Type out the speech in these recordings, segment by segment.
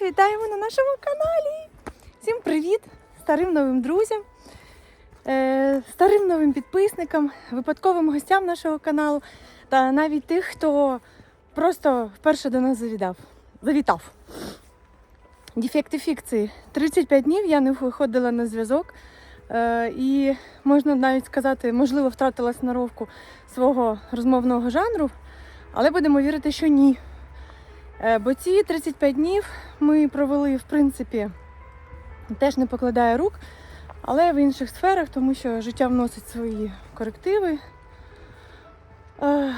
Всіх вітаємо на нашому каналі. Всім привіт! Старим новим друзям, е, старим новим підписникам, випадковим гостям нашого каналу та навіть тих, хто просто вперше до нас завідав. завітав. Дефекти фікції. 35 днів я не виходила на зв'язок. Е, і можна навіть сказати, можливо, втратила сноровку свого розмовного жанру, але будемо вірити, що ні. Е, Бо ці 35 днів ми провели, в принципі, теж не покладає рук, але в інших сферах, тому що життя вносить свої корективи. Е,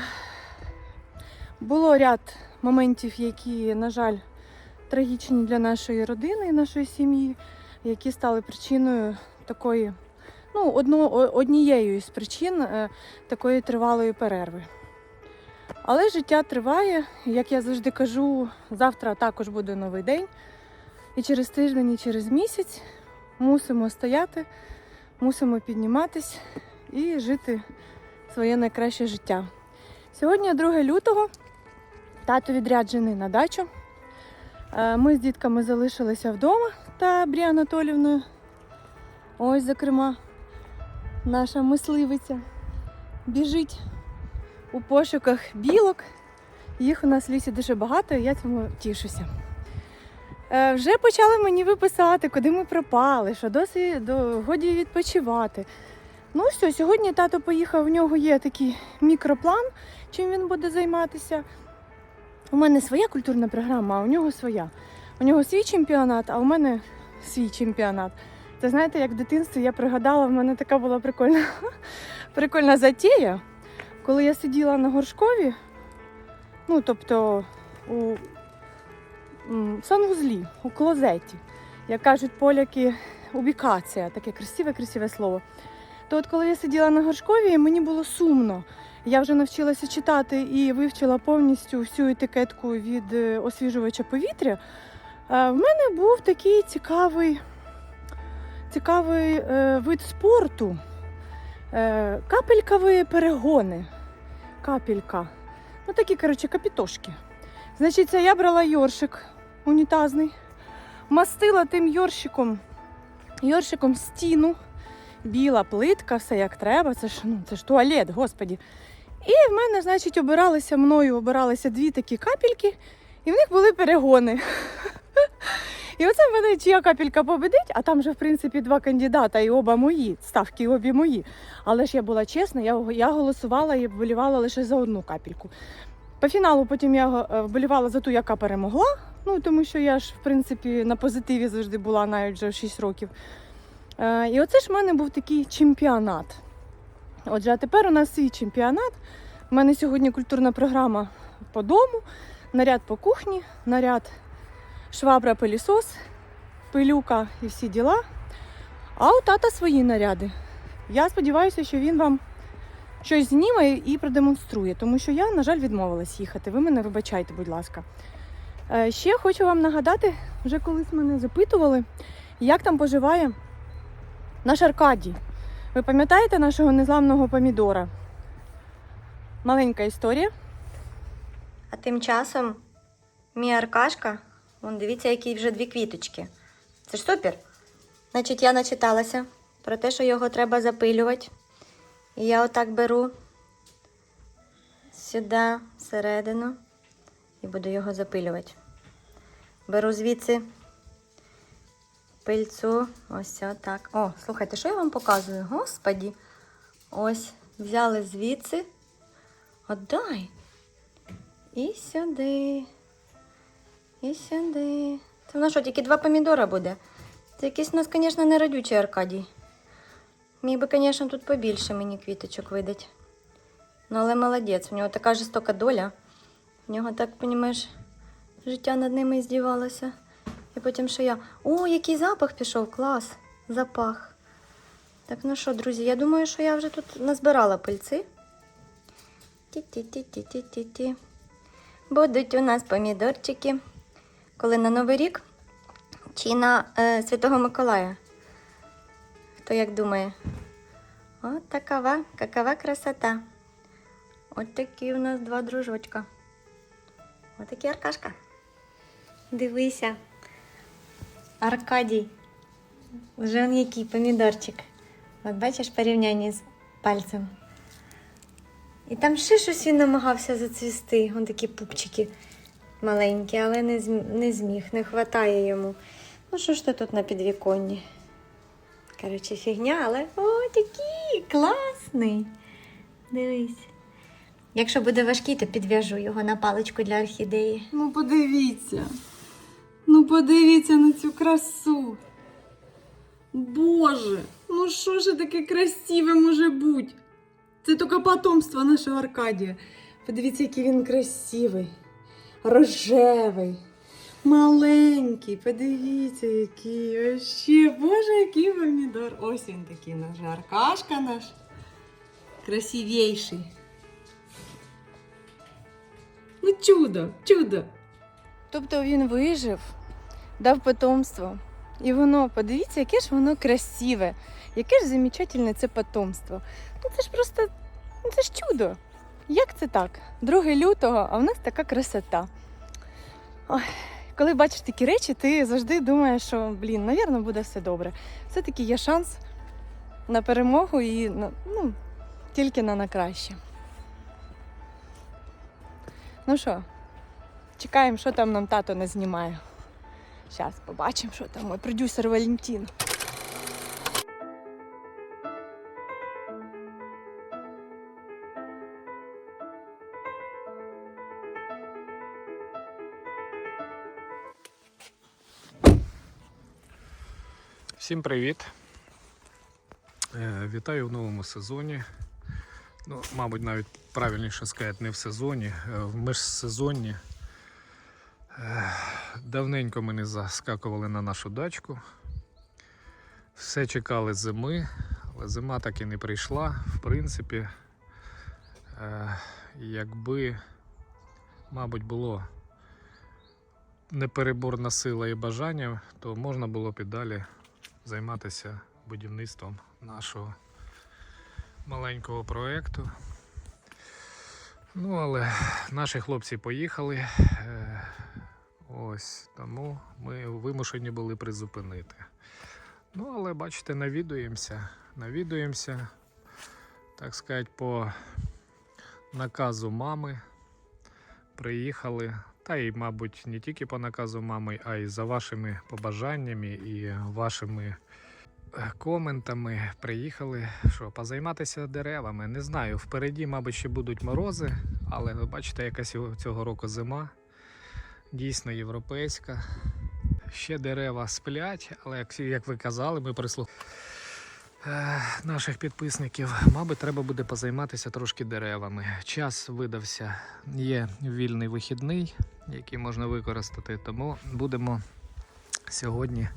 Було ряд моментів, які, на жаль, трагічні для нашої родини нашої сім'ї, які стали причиною такої, ну, одно, однією із причин е, такої тривалої перерви. Але життя триває, як я завжди кажу, завтра також буде новий день. І через тиждень, і через місяць мусимо стояти, мусимо підніматись і жити своє найкраще життя. Сьогодні 2 лютого, тато відряджений на дачу. Е, Ми з дітками залишилися вдома та Брі Анатолівною. Ось, зокрема, наша мисливиця біжить у пошуках білок. Їх у нас в лісі дуже багато, і я цьому тішуся. Е, вже почали мені виписати, куди ми пропали, що досі до, годі відпочивати. Ну все, сьогодні тато поїхав, в нього є такий мікроплан, чим він буде займатися. У мене своя культурна програма, а у нього своя. У нього свій чемпіонат, а у мене свій чемпіонат. Це знаєте, як в дитинстві я пригадала, в мене така була прикольна, прикольна затія. Коли я сиділа на горшкові, ну тобто у санвузлі, у клозеті, як кажуть поляки, убікація, таке красиве-красиве слово. То от коли я сиділа на горшкові, мені було сумно. Я вже навчилася читати і вивчила повністю всю етикетку від е, освіжувача повітря. В мене був такий цікавий, цікавий е, вид спорту. Е, капелькові перегони. Капелька. Ну такі, коротше, капітошки. Значить, я брала йоршик унітазний, мастила тим йоршиком, йоршиком стіну, біла плитка, все як треба. Це ж, ну, це ж туалет, господі. І в мене, значить, обиралися мною, обиралися дві такі капельки, і в них були перегони. І оце в мене чия капелька победить, а там же, в принципі, два кандидата, і оба мої, ставки обі мої. Але ж я була чесна, я, я голосувала і вболівала лише за одну капельку. По фіналу потім я е, вболівала за ту, яка перемогла. Ну тому що я ж, в принципі, на позитиві завжди була навіть вже в 6 років. Е, І оце ж в мене був такий чемпіонат. Отже, а тепер у нас свій чемпіонат. У мене сьогодні культурна програма по дому, наряд по кухні, наряд швабра пилісос, пилюка і всі діла. А у тата свої наряди. Я сподіваюся, що він вам щось зніме і продемонструє, тому що я, на жаль, відмовилась їхати. Ви мене вибачайте, будь ласка. Е, Ще хочу вам нагадати, вже колись мене запитували, як там поживає наш Аркадій. Ви пам'ятаєте нашого незламного помідора? Маленька історія. А тим часом мій Аркашка, вон дивіться, які вже дві квіточки. Це ж супер. Значить, я начиталася про те, що його треба запилювати. І я отак беру сюди, всередину, і буду його запилювати. Беру звідси пильцю. Ось отак. О, слухайте, що я вам показую? Господі. Ось, взяли звідси. Отдай. І сюди. І сюди. Це в нас що, тільки два помідора буде? Це якийсь у нас, звісно, не родючий Аркадій. Міг би, звісно, тут побільше мені квіточок видать. Ну, але молодець, в нього така жорстока доля. В нього так, понімаєш, життя над ними здівалося. І потім що я. О, який запах пішов, клас! Запах. Так, ну що, друзі, я думаю, що я вже тут назбирала пильці. Ті-ті-ті-ті-ті-ті. Будуть у нас помідорчики. Коли на Новий рік чи на е, Святого Миколая. Хто як думає? От такова, какова красота. От такі у нас два дружочка. От такі Аркашка. Дивися. Аркадій. Вже он який помідорчик. От бачиш порівняння з пальцем. І там ще щось він намагався зацвісти. Вон такі пупчики маленькі, але не, не зміг, не вистачає йому. Ну, що ж ти тут на підвіконні? Коротше, фігня, але о, такий класний. Дивись. Якщо буде важкий, то підв'яжу його на паличку для орхідеї. Ну подивіться. Ну подивіться на цю красу. Боже, ну що ж таке красиве може бути? Це тільки потомство нашого Аркадія. Подивіться, який він красивий, рожевий, маленький. Подивіться, який. Вообще, боже, який помідор. Ось він такий наш Аркашка наш. Красивейший. Ну, чудо, чудо. Тобто він вижив, дав потомство. І воно, подивіться, яке ж воно красиве, яке ж замечательне це потомство. Ну це ж просто, ну це ж чудо. Як це так? 2 лютого, а в нас така красота. Ой, коли бачиш такі речі, ти завжди думаєш, що, блін, навірно, буде все добре. Все-таки є шанс на перемогу і ну, тільки на, на краще. Ну що, чекаємо, що там нам тато не знімає. Зараз побачимо, що там мой продюсер Валентин. Всім привіт! Е, Вітаю в новому сезоні. Ну, мабуть, навіть правильніше сказати, не в сезоні, е, в межсезонні. Е, Давненько ми не заскакували на нашу дачку. Все чекали зими, але зима так і не прийшла. В принципі, якби, мабуть, було непереборна сила і бажання, то можна було б і далі займатися будівництвом нашого маленького проєкту. Ну, але наші хлопці поїхали. е, Ось тому ми вимушені були призупинити. Ну, але бачите, навідуємося, навідуємося, так сказати, по наказу мами. Приїхали. Та й, мабуть, не тільки по наказу мами, а й за вашими побажаннями і вашими е, коментами приїхали, що позайматися деревами. Не знаю, впереді, мабуть, ще будуть морози, але ви бачите, яка сього- цього року зима. Дійсно європейська. Ще дерева сплять, але як, як ви казали, ми прислух е, наших підписників, мабуть, треба буде позайматися трошки деревами. Час видався, є вільний вихідний, який можна використати, тому будемо сьогодні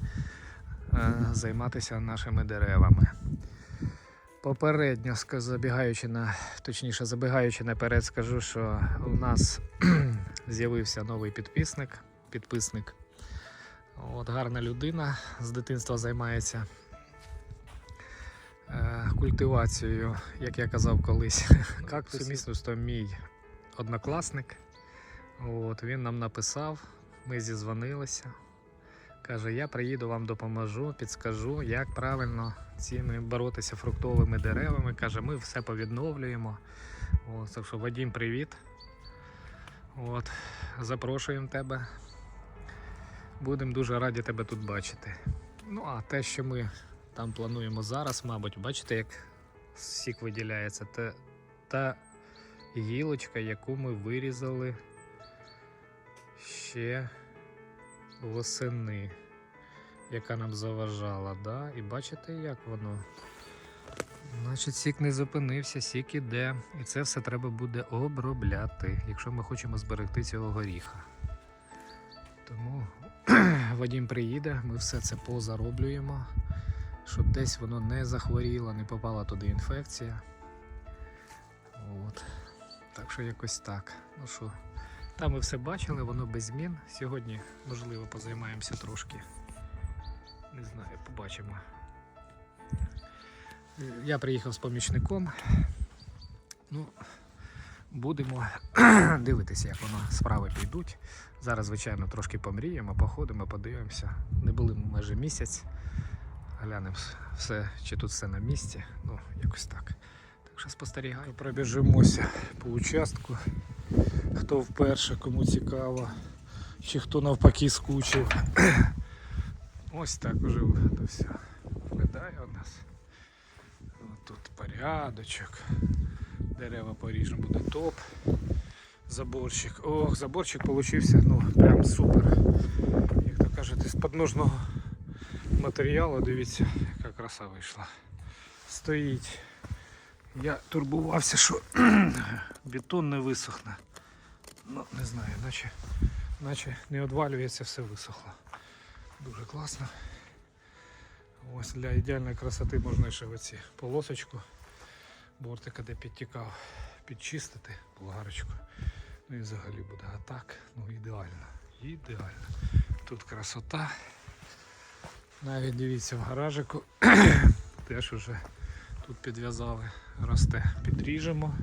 е, займатися нашими деревами. Попередньо забігаючи на, точніше, забігаючи наперед, скажу, що у нас з'явився новий підписник. Підписник. От гарна людина з дитинства займається е, культивацією, як я казав колись. Кактус сумісництво мій однокласник. От, він нам написав, ми зізвонилися. Каже, я приїду вам допоможу, підскажу, як правильно цими боротися фруктовими деревами. Каже, ми все повідновлюємо. От, так що, Вадім, привіт. От, запрошуємо тебе. Будемо дуже раді тебе тут бачити. Ну, а те, що ми там плануємо зараз, мабуть, бачите, як сік виділяється, те, та гілочка, яку ми вирізали ще восени, яка нам заважала. Да? І бачите, як воно? Значить, сік не зупинився, сік іде. І це все треба буде обробляти, якщо ми хочемо зберегти цього горіха. Тому Вадім приїде, ми все це позароблюємо, щоб десь воно не захворіло, не попала туди інфекція. От. Так що якось так. Ну що, там ви все бачили, воно без змін. Сьогодні, можливо, позаймаємося трошки. Не знаю, побачимо. Я приїхав з помічником. Ну, будемо дивитися, як воно справи підуть. Зараз, звичайно, трошки помріємо, походимо, подивимося. Не були ми майже місяць. Глянемо все, чи тут все на місці. Ну, якось так. Так що спостерігаю. Пробіжимося по участку. Хто вперше, кому цікаво, чи хто навпаки скучив. Ось так уже все виглядає у нас. Тут порядочок. Дерева поріжемо буде топ. Заборчик. Ох, заборчик получився, ну, прям супер. Як то кажуть, із подножного матеріалу, дивіться, яка краса вийшла. Стоїть. Я турбувався, що бетон не висохне. Ну, не знаю, наче, наче не одвалюється, все висохло. Дуже класно. Ось для ідеальної красоти можна ще оці полосочку бортика, де підтікав, підчистити болгарочку. Ну і взагалі буде а так, ну ідеально. Ідеально. Тут красота. Навіть дивіться в гаражику. Теж уже тут підв'язали, росте, підріжемо.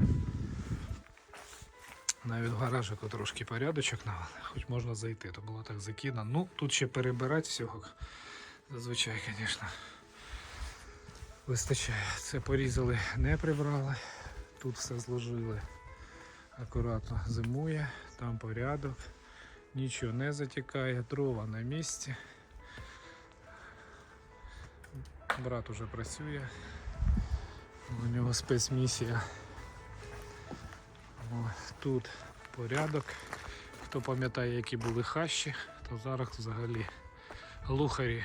Навіть в гаражику трошки порядочок навели, хоч можна зайти, то було так закидано. Ну, тут ще перебирати всього. Зазвичай, звісно, вистачає. Це порізали, не прибрали. Тут все зложили акуратно зимує, там порядок, нічого не затікає, дрова на місці. Брат уже працює, у нього спецмісія. Тут порядок. Хто пам'ятає, які були хащі, то зараз взагалі лухарі,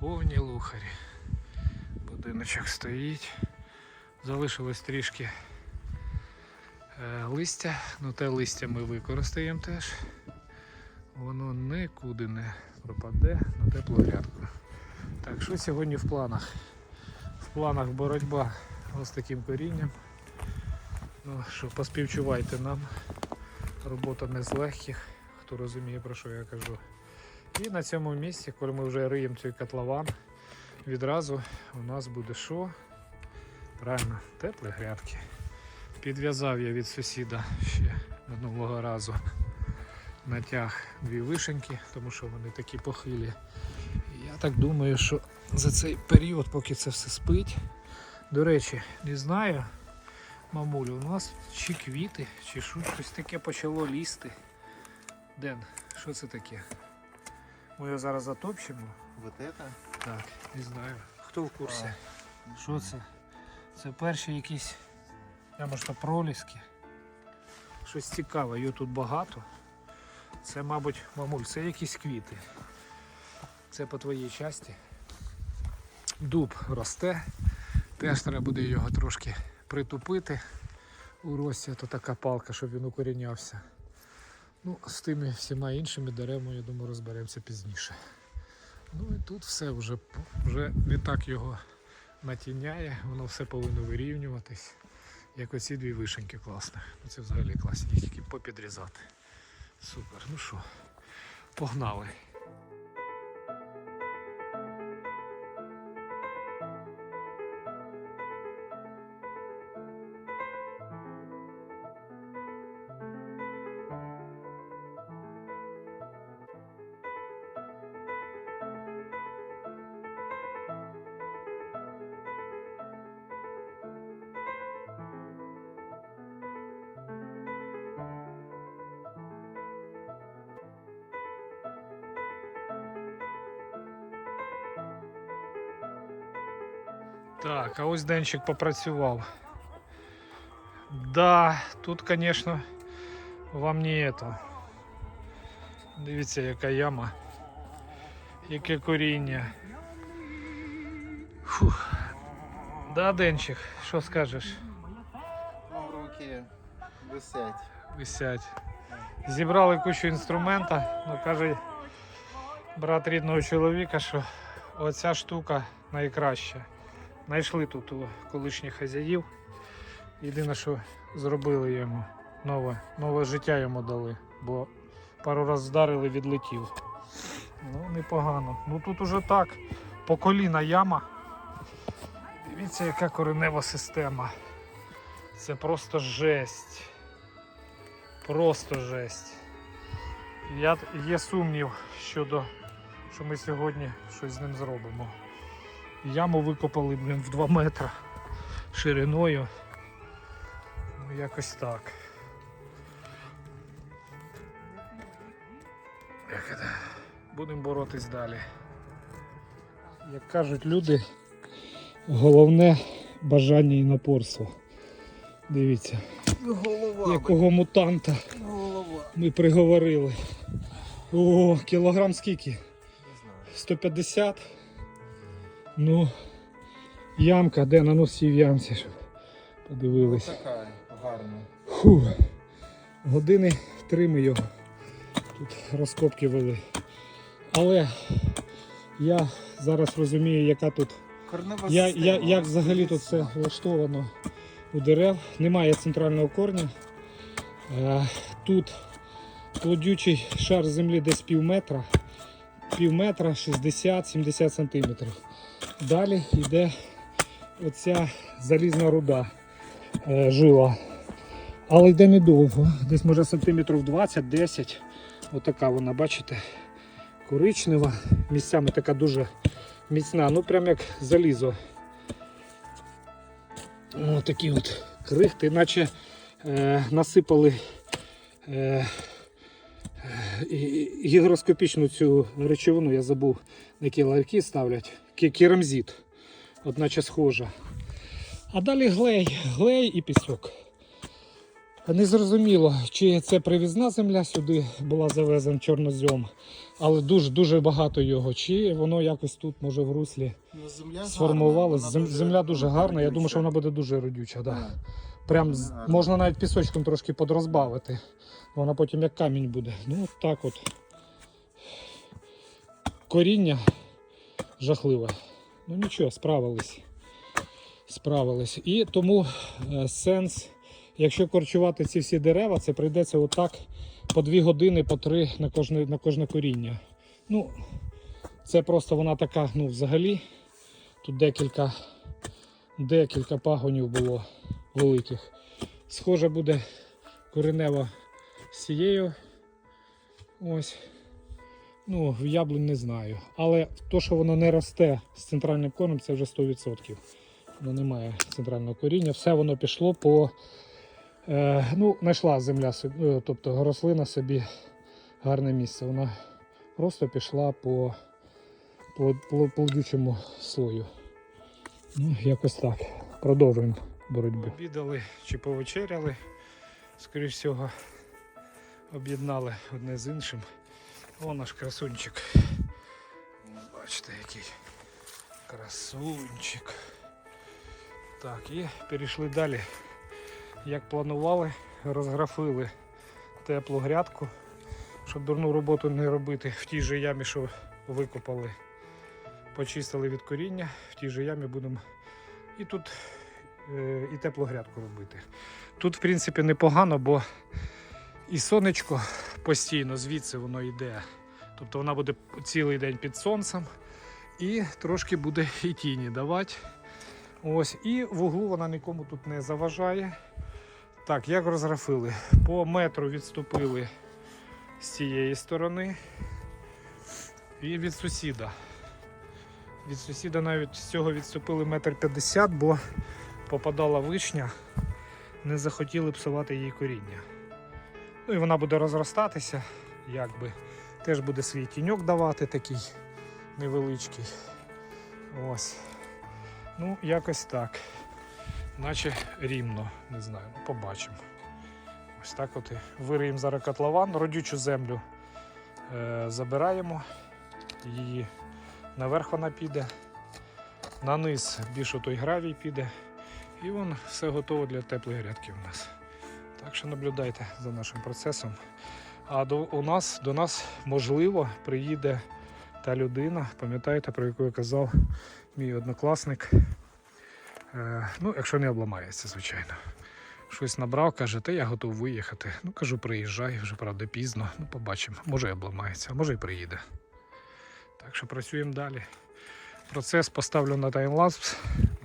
повні лухарі. Будиночок стоїть. Залишилось трішки е, листя, ну те листя ми використаємо теж. Воно нікуди не пропаде на теплу грядку. Так, що сьогодні в планах? В планах боротьба з таким корінням. Ну що, поспівчувайте нам. Робота не з легких, хто розуміє про що я кажу. І на цьому місці, коли ми вже риємо цей котлован, відразу у нас буде що? Правильно, теплі грядки. Підв'язав я від сусіда ще минулого разу натяг дві вишеньки, тому що вони такі похилі. Я так думаю, що за цей період, поки це все спить. До речі, не знаю, мамулю, у нас чи квіти, чи що, щось таке почало лізти. Ден, що це таке? Ми його зараз затопчемо. Вот это? Так, не знаю. Хто в курсі? Що це? Це перші якісь, я може то проліски. Щось цікаве, його тут багато. Це, мабуть, мамуль, це якісь квіти. Це по твоїй часті. Дуб росте. Теж треба буде його трошки притупити у рості, то така палка, щоб він укорінявся. Ну, з тими всіма іншими деревами, я думаю, розберемося пізніше. Ну і тут все вже, вже відтак його натіняє, воно все повинно вирівнюватись. Як оці дві вишеньки класних. Ну це взагалі класні, тільки попідрізати. Супер. Ну що, погнали. Так, а ось Денчик попрацював. Да, тут, звісно, вам не это. Дивіться, яка яма. Яке коріння. Фух. Да, Денчик, що скажеш? Ну, руки висять. Висять. Зібрали кучу інструмента, ну каже брат рідного чоловіка, що оця штука найкраща. Знайшли тут у колишніх хазяїв. Єдине, що зробили йому нове, нове життя йому дали, бо пару разів вдарили, відлетів. Ну, непогано. Ну тут уже так, по коліна яма. Дивіться, яка коренева система. Це просто жесть. Просто жесть. Я, є сумнів щодо, що ми сьогодні щось з ним зробимо. Яму викопали, блін, в 2 метри шириною. Ну, якось так. Будемо боротись далі. Як кажуть люди, головне бажання і напорство. Дивіться, Голова. якого мутанта Голова. ми приговорили. О, кілограм скільки? Не знаю. 150. Ну, ямка, де на носі в ямці, щоб подивились. Така гарна. Фу. Години три ми його тут розкопки вели. Але я зараз розумію, яка тут. Корнева Я, я, як взагалі тут все влаштовано у дерев. Немає центрального корня. Е, Тут плодючий шар землі десь пів метра, пів метра 60-70 сантиметрів. Далі йде оця залізна руда е, жила. Але йде недовго, десь може сантиметрів 20-10. Отака вона, бачите, коричнева, місцями така дуже міцна, ну прям як залізо. О, такі от крихти, наче е, насипали е, е, гігроскопічну цю речовину, я забув, які ларьки ставлять. Керамзит. От наче схожа. А далі глей, глей і пісок. Не зрозуміло, чи це привізна земля сюди була завезена чорнозьом, але дуже дуже багато його, чи воно якось тут, може, в руслі Ну, земля Земля дуже гарна. Я думаю, що вона буде дуже родюча. Да. Прям можна навіть пісочком трошки подрозбавити. Вона потім як камінь буде. Ну, от так от. Коріння жахливе. Ну нічого, справились. Справились. І тому е, сенс, якщо корчувати ці всі дерева, це прийдеться отак по 2 години, по 3 на кожне, на кожне коріння. Ну, це просто вона така, ну, взагалі. Тут декілька, декілька пагонів було великих. Схоже буде коренево з цією. Ось. Ну, яблунь не знаю. Але то, що воно не росте з центральним коренем, це вже 100%. Воно не має центрального коріння. Все воно пішло по. Е, ну, знайшла земля, е, тобто рослина собі гарне місце. Вона просто пішла по плод- плод- плодючому слою. Ну, якось так. Продовжуємо боротьбу. Обідали чи повечеряли. Скоріше всього, об'єднали одне з іншим. О, наш красунчик. Бачите, який красунчик. Так, і перейшли далі. Як планували, розграфили теплу грядку, щоб дурну роботу не робити в тій же ямі, що викопали. Почистили від коріння, в тій же ямі будемо і тут е, і теплу грядку робити. Тут, в принципі, непогано, бо і сонечко постійно звідси воно йде. Тобто вона буде цілий день під сонцем і трошки буде і тіні давати. Ось, і в углу вона нікому тут не заважає. Так, як розграфили? По метру відступили з цієї сторони і від сусіда. Від сусіда навіть з цього відступили метр п'ятдесят, бо попадала вишня, не захотіли псувати її коріння. Ну і вона буде розростатися, якби. Теж буде свій тіньок давати такий невеличкий. Ось. Ну, якось так. Наче рівно, не знаю, ну, побачимо. Ось так от і вириємо зараз котлован, родючу землю е, забираємо, її наверх вона піде, на низ більше той гравій піде, і вон все готово для теплої грядки у нас. Так що наблюдайте за нашим процесом. А до, у нас, до нас, можливо, приїде та людина, пам'ятаєте, про яку я казав мій однокласник. Е, ну, якщо не обламається, звичайно. Щось набрав, каже, та я готов виїхати. Ну, кажу, приїжджай, вже правда пізно. Ну, побачимо. Може і обламається, а може і приїде. Так що працюємо далі. Процес поставлю на таймлапс.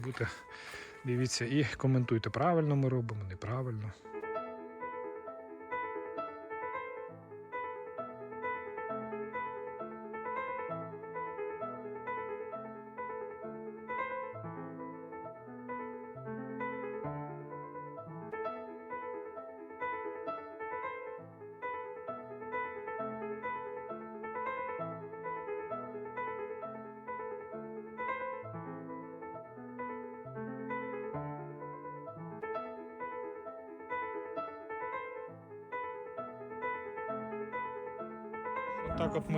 Будьте, дивіться і коментуйте, правильно ми робимо, неправильно.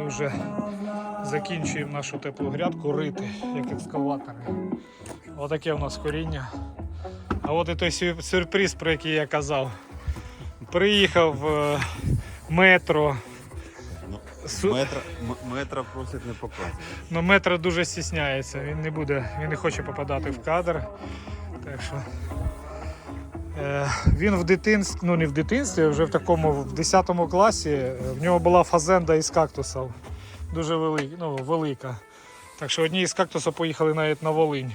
Вже закінчуємо нашу теплу грядку рити, як екскаватори. Отаке у нас коріння. А от і той сюрприз, про який я казав. Приїхав е, метро. Су- Метра, метра просить не показувати. Ну, метро дуже стісняється, він не буде, він не хоче попадати в кадр. Так що. Е, він в дитинстві, ну не в дитинстві, а вже в такому в 10 класі. е, В нього була фазенда із кактусів. Дуже велика, ну, велика. Так що одні із кактусів поїхали навіть на Волинь,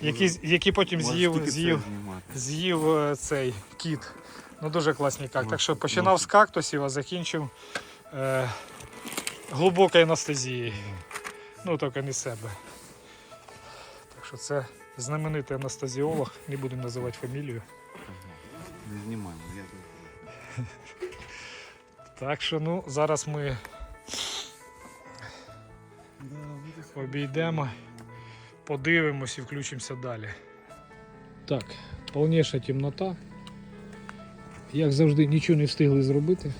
які, які потім з'їв, з'їв, з'їв е, цей кіт. Ну дуже класний как. Так що починав з кактусів, а закінчив е, глибокою анестезією. Ну, тільки не себе. Так що це знаменитий анестезіолог, не будемо називати фамілію. Не знімаємо. Я. Так що ну, зараз ми обійдемо, подивимось і включимося далі. Так, повніша темнота. Як завжди, нічого не встигли зробити.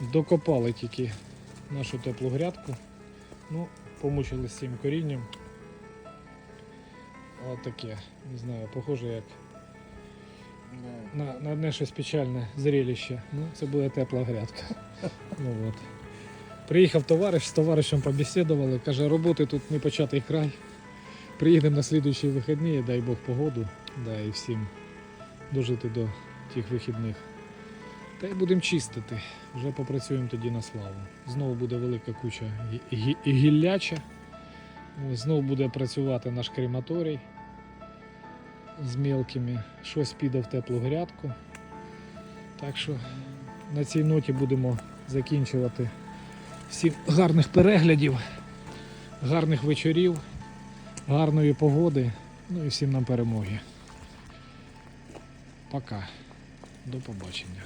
Докопали тільки нашу теплу грядку. Ну, помучились з цим корінням. Отаке, не знаю, похоже як на, на одне щось печальне зрелище. Ну, це буде тепла грядка. Ну, от. Приїхав товариш, з товаришем побесідували, каже, роботи тут не початий край. Приїдемо на слідуючі вихідні, дай Бог погоду, дай всім дожити до тих вихідних. Та й будемо чистити. Вже попрацюємо тоді на славу. Знову буде велика куча гі- гі- гілляча. Знову буде працювати наш крематорій з мелкими. Щось піде в теплу грядку. Так що на цій ноті будемо закінчувати. Всім гарних переглядів, гарних вечорів, гарної погоди. Ну і всім нам перемоги. Пока. До побачення.